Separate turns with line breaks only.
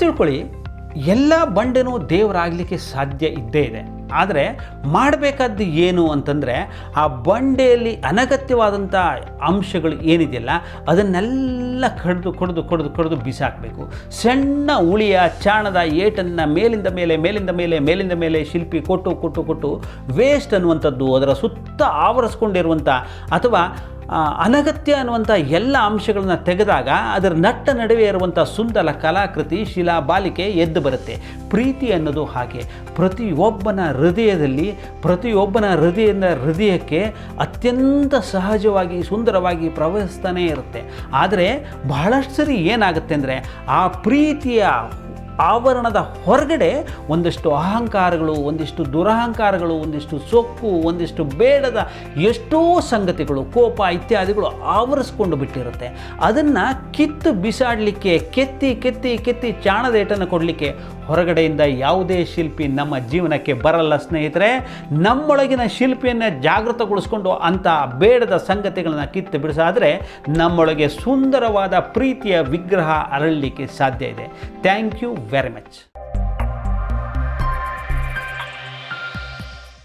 ತಿಳ್ಕೊಳ್ಳಿ, ಎಲ್ಲ ಬಂಡೆನೂ ದೇವರಾಗಲಿಕ್ಕೆ ಸಾಧ್ಯ ಇದ್ದೇ ಇದೆ. ಆದರೆ ಮಾಡಬೇಕಾದ್ದು ಏನು ಅಂತಂದರೆ ಆ ಬಂಡೆಯಲ್ಲಿ ಅನಗತ್ಯವಾದಂಥ ಅಂಶಗಳು ಏನಿದೆಯಲ್ಲ, ಅದನ್ನೆಲ್ಲ ಕಡಿದು, ಕಡ್ದು ಕಡ್ದು ಕಡ್ದು ಬಿಸಾಕಬೇಕು. ಸಣ್ಣ ಉಳಿಯ ಚಾಣದ ಏಟನ್ನು ಮೇಲಿಂದ ಮೇಲೆ ಮೇಲಿಂದ ಮೇಲೆ ಮೇಲಿಂದ ಮೇಲೆ ಶಿಲ್ಪಿ ಕೊಟ್ಟು ಕೊಟ್ಟು ಕೊಟ್ಟು ವೇಸ್ಟ್ ಅನ್ನುವಂಥದ್ದು ಅದರ ಸುತ್ತ ಆವರಿಸ್ಕೊಂಡಿರುವಂಥ ಅಥವಾ ಅನಗತ್ಯ ಅನ್ನುವಂಥ ಎಲ್ಲ ಅಂಶಗಳನ್ನು ತೆಗೆದಾಗ ಅದರ ನಟ್ಟ ನಡುವೆ ಇರುವಂಥ ಸುಂದರ ಕಲಾಕೃತಿ, ಶಿಲಾ, ಬಾಲಿಕೆ ಎದ್ದು ಬರುತ್ತೆ. ಪ್ರೀತಿ ಅನ್ನೋದು ಹಾಗೆ. ಪ್ರತಿಯೊಬ್ಬನ ಹೃದಯದಲ್ಲಿ, ಪ್ರತಿಯೊಬ್ಬನ ಹೃದಯದಿಂದ ಹೃದಯಕ್ಕೆ ಅತ್ಯಂತ ಸಹಜವಾಗಿ, ಸುಂದರವಾಗಿ ಪ್ರವಹಿಸ್ತಾನೇ ಇರುತ್ತೆ. ಆದರೆ ಬಹಳಷ್ಟು ಸರಿ ಏನಾಗುತ್ತೆ ಅಂದರೆ ಆ ಪ್ರೀತಿಯ ಆವರಣದ ಹೊರಗಡೆ ಒಂದಷ್ಟು ಅಹಂಕಾರಗಳು, ಒಂದಿಷ್ಟು ದುರಹಂಕಾರಗಳು, ಒಂದಿಷ್ಟು ಸೊಕ್ಕು, ಒಂದಿಷ್ಟು ಬೇಡದ ಎಷ್ಟೋ ಸಂಗತಿಗಳು, ಕೋಪ ಇತ್ಯಾದಿಗಳು ಆವರಿಸ್ಕೊಂಡು ಬಿಟ್ಟಿರುತ್ತೆ. ಅದನ್ನು ಕಿತ್ತು ಬಿಸಾಡಲಿಕ್ಕೆ, ಕೆತ್ತಿ ಕೆತ್ತಿ ಕೆತ್ತಿ ಚಾಣದೇಟನ್ನು ಕೊಡಲಿಕ್ಕೆ ಹೊರಗಡೆಯಿಂದ ಯಾವುದೇ ಶಿಲ್ಪಿ ನಮ್ಮ ಜೀವನಕ್ಕೆ ಬರಲ್ಲ ಸ್ನೇಹಿತರೆ. ನಮ್ಮೊಳಗಿನ ಶಿಲ್ಪಿಯನ್ನು ಜಾಗೃತಗೊಳಿಸ್ಕೊಂಡು ಅಂಥ ಬೇಡದ ಸಂಗತಿಗಳನ್ನು ಕಿತ್ತು ಬಿಡಿಸಾದರೆ ನಮ್ಮೊಳಗೆ ಸುಂದರವಾದ ಪ್ರೀತಿಯ ವಿಗ್ರಹ ಅರಳಲಿಕ್ಕೆ ಸಾಧ್ಯ ಇದೆ. Thank you very much.